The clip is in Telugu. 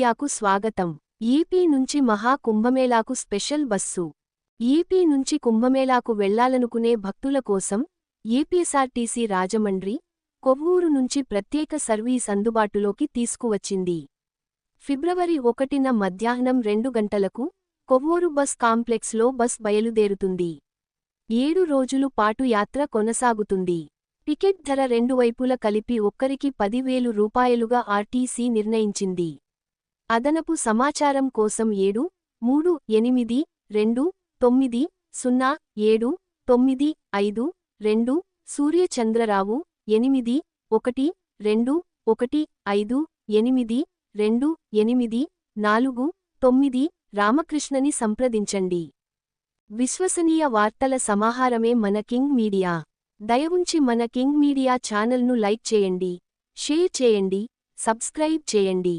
మీడియాకు స్వాగతం. ఈపీ నుంచి మహా కుంభమేళాకు స్పెషల్ బస్సు. ఈపీ నుంచి కుంభమేళాకు వెళ్ళాలనుకునే భక్తుల కోసం ఏపీఎస్ఆర్టీసీ రాజమండ్రి కొవ్వూరు నుంచి ప్రత్యేక సర్వీస్ అందుబాటులోకి తీసుకువచ్చింది. ఫిబ్రవరి ఒకటిన మధ్యాహ్నం రెండు గంటలకు కొవ్వూరు బస్ కాంప్లెక్స్లో బస్ బయలుదేరుతుంది. ఏడు రోజులు పాటు యాత్ర కొనసాగుతుంది. టికెట్ ధర రెండు వైపుల కలిపి ఒక్కరికి పదివేలు రూపాయలుగా ఆర్టీసీ నిర్ణయించింది. అదనపు సమాచారం కోసం ఏడు మూడు ఎనిమిది రెండు తొమ్మిది సున్నా ఏడు తొమ్మిది ఐదు రెండు సూర్యచంద్రరావు ఎనిమిది ఒకటి రెండు ఒకటి ఐదు ఎనిమిది రెండు ఎనిమిది నాలుగు తొమ్మిది రామకృష్ణని సంప్రదించండి. విశ్వసనీయ వార్తల సమాహారమే మన కింగ్ మీడియా. దయవుంచి మన కింగ్ మీడియా ఛానల్ను లైక్ చేయండి షేర్ చేయండి సబ్స్క్రైబ్ చేయండి.